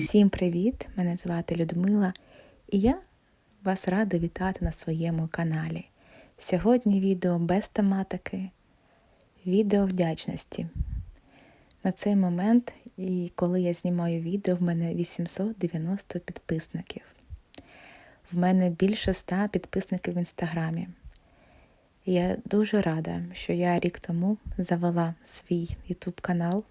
Всім привіт! Мене звати Людмила, і я вас рада вітати на своєму каналі. Сьогодні відео без тематики, відео вдячності. На цей момент, і коли я знімаю відео, в мене 890 підписників. В мене більше 100 підписників в інстаграмі. Я дуже рада, що я рік тому завела свій YouTube канал.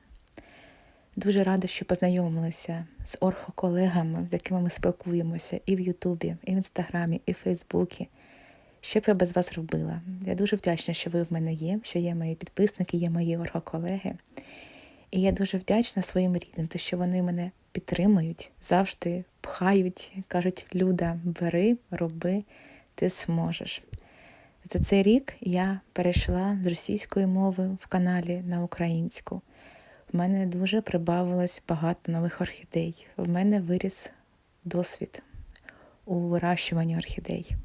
Дуже рада, що познайомилася з орхоколегами, з якими ми спілкуємося і в Ютубі, і в Інстаграмі, і в Фейсбуці. Що б я без вас робила? Я дуже вдячна, що ви в мене є, що є мої підписники, є мої орхоколеги. І я дуже вдячна своїм рідним, те, що вони мене підтримують, завжди пхають, кажуть, Люда, бери, роби, ти зможеш. За цей рік я перейшла з російської мови в каналі на українську. В мене дуже прибавилось багато нових орхідей. В мене виріс досвід у вирощуванні орхідей.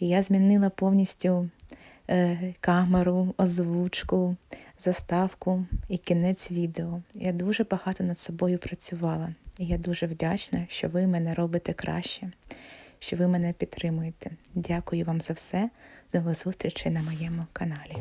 І я змінила повністю е, камеру, озвучку, заставку і кінець відео. Я дуже багато над собою працювала. І я дуже вдячна, що ви мене робите краще, що ви мене підтримуєте. Дякую вам за все. До зустрічі на моєму каналі.